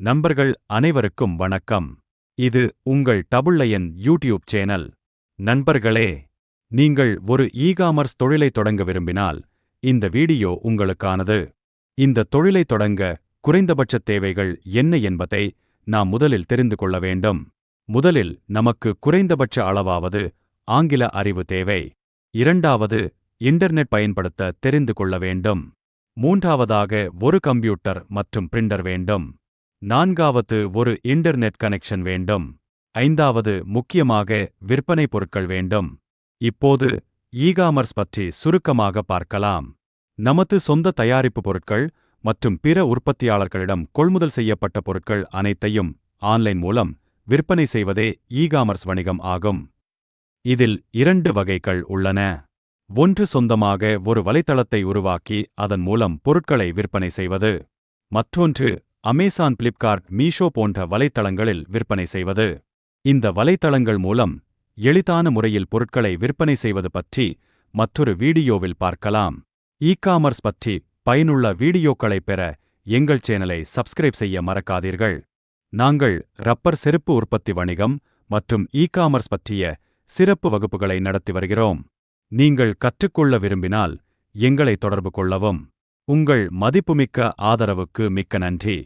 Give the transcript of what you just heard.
நண்பர்கள் அனைவருக்கும் வணக்கம். இது உங்கள் டபுள்ளையன் யூடியூப் சேனல். நண்பர்களே நீங்கள் ஒரு ஈகாமர்ஸ் தொழிலை தொடங்க விரும்பினால் இந்த வீடியோ உங்களுக்கானது. இந்த தொழிலை தொடங்க குறைந்தபட்ச தேவைகள் என்ன என்பதை நாம் முதலில் தெரிந்து கொள்ள வேண்டும். முதலில் நமக்கு குறைந்தபட்ச அளவாவது ஆங்கில அறிவு தேவை. இரண்டாவது இன்டர்நெட் பயன்படுத்த தெரிந்து கொள்ள வேண்டும். மூன்றாவதாக ஒரு கம்ப்யூட்டர் மற்றும் பிரிண்டர் வேண்டும். நான்காவது ஒரு இன்டர்நெட் கனெக்ஷன் வேண்டும். ஐந்தாவது முக்கியமாக விற்பனை பொருட்கள் வேண்டும். இப்போது ஈகாமர்ஸ் பற்றி சுருக்கமாக பார்க்கலாம். நமது சொந்த தயாரிப்பு பொருட்கள் மற்றும் பிற உற்பத்தியாளர்களிடம் கொள்முதல் செய்யப்பட்ட பொருட்கள் அனைத்தையும் ஆன்லைன் மூலம் விற்பனை செய்வதே ஈகாமர்ஸ் வணிகம் ஆகும். இதில் இரண்டு வகைகள் உள்ளன. ஒன்று சொந்தமாக ஒரு வலைத்தளத்தை உருவாக்கி அதன் மூலம் பொருட்களை விற்பனை செய்வது. மற்றொன்று அமேசான் பிளிப்கார்ட் மீஷோ போன்ற வலைத்தளங்களில் விற்பனை செய்வது. இந்த வலைத்தளங்கள் மூலம் எளிதான முறையில் பொருட்களை விற்பனை செய்வது பற்றி மற்றொரு வீடியோவில் பார்க்கலாம். இ காமர்ஸ் பற்றி பயனுள்ள வீடியோக்களை பெற எங்கள் சேனலை சப்ஸ்கிரைப் செய்ய மறக்காதீர்கள். நாங்கள் ரப்பர் செருப்பு உற்பத்தி வணிகம் மற்றும் இ காமர்ஸ் பற்றிய சிறப்பு வகுப்புகளை நடத்தி வருகிறோம். நீங்கள் கற்றுக்கொள்ள விரும்பினால் எங்களை தொடர்பு கொள்ளவும். உங்கள் மதிப்புமிக்க ஆதரவுக்கு மிக்க நன்றி.